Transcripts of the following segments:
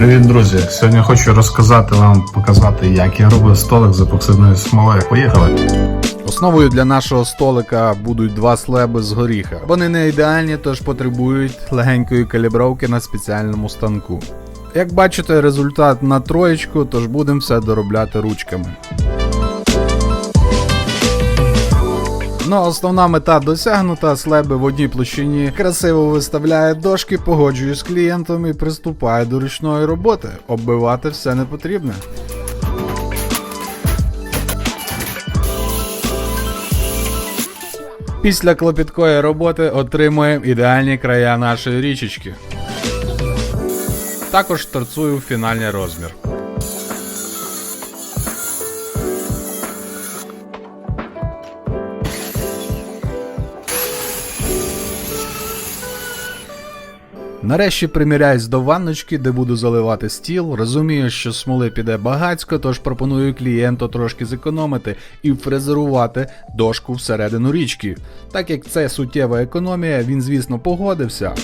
Привіт, друзі! Сьогодні хочу розказати вам, показати, як я робив столик з епоксидною смолою. Поїхали! Основою для нашого столика будуть два слеби з горіха. Вони не ідеальні, тож потребують легенької калібровки на спеціальному станку. Як бачите, результат на троєчку, тож будемо все доробляти ручками. Ну, основна мета досягнута, слеби в одній площині красиво виставляє дошки, погоджуюсь з клієнтом і приступає до ручної роботи. Оббивати все не потрібно. Після клопіткої роботи отримуємо ідеальні края нашої річечки. Також торцую фінальний розмір. Нарешті приміряюсь до ванночки, де буду заливати стіл. Розумію, що смоли піде багацько, тож пропоную клієнту трошки зекономити і фрезерувати дошку всередину річки. Так як це суттєва економія, він, звісно, погодився.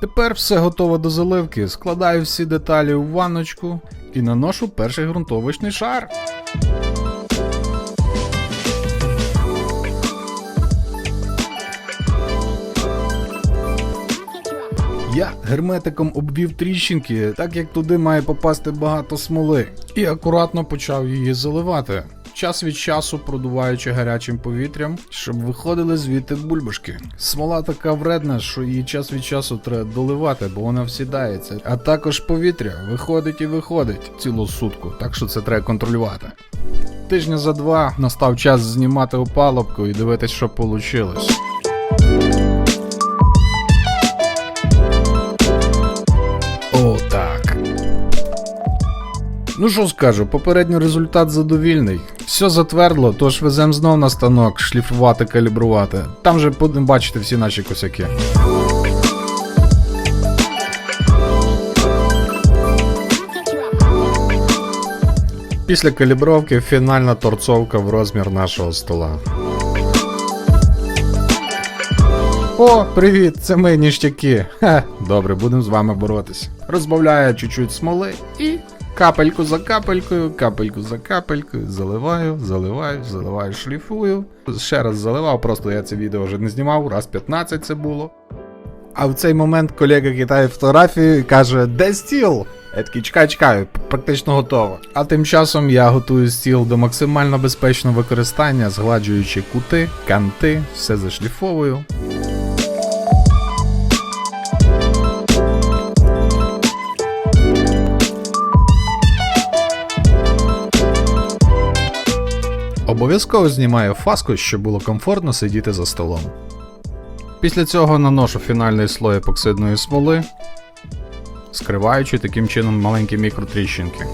Тепер все готово до заливки. Складаю всі деталі у ванночку і наношу перший ґрунтовочний шар. Я герметиком обвів тріщинки, так як туди має попасти багато смоли, і акуратно почав її заливати. Час від часу продуваючи гарячим повітрям, щоб виходили звідти бульбашки. Смола така вредна, що її час від часу треба доливати, бо вона всідається. А також повітря виходить і виходить цілу сутку, так що це треба контролювати. Тижня за два настав час знімати опалубку і дивитись, що вийшло. Ну що скажу, попередній результат задовільний. Все затвердло, тож везем знов на станок шліфувати, калібрувати. Там же будемо бачити всі наші косяки. Після калібровки фінальна торцовка в розмір нашого стола. О, привіт, це ми ніштяки. Ха, добре, будемо з вами боротись. Розбавляю чуть-чуть смоли і капельку за капелькою, капельку за капелькою, заливаю, заливаю, заливаю, шліфую. Ще раз заливав, просто я це відео вже не знімав, раз 15 це було. А в цей момент колега кидає фотографію і каже: Де стіл? Я такий, чекай, чекай, практично готово. А тим часом я готую стіл до максимально безпечного використання, згладжуючи кути, канти, все зашліфовую. Обов'язково знімаю фаску, щоб було комфортно сидіти за столом. Після цього наношу фінальний слой епоксидної смоли, скриваючи таким чином маленькі мікротріщинки.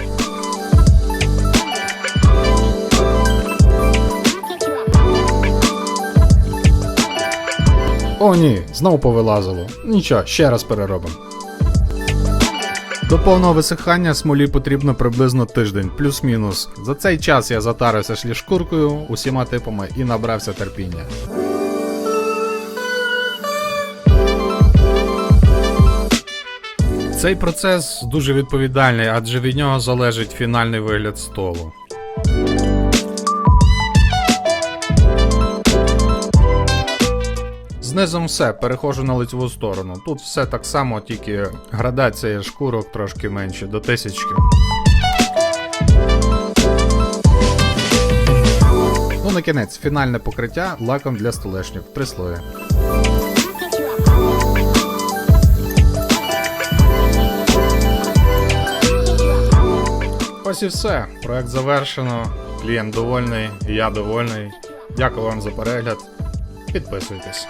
О, ні, знову повилазило. Нічого, ще раз переробимо. До повного висихання смолі потрібно приблизно тиждень, плюс-мінус. За цей час я затарився шлішкуркою усіма типами і набрався терпіння. Цей процес дуже відповідальний, адже від нього залежить фінальний вигляд столу. Знизом все, переходжу на лицеву сторону. Тут все так само, тільки градація шкурок трошки менше, до тисячки. Ну, на кінець, фінальне покриття лаком для столешнів. Три слої. Ось і все. Проект завершено. Клієнт довольний, я довольний. Дякую вам за перегляд. Підписуйтесь.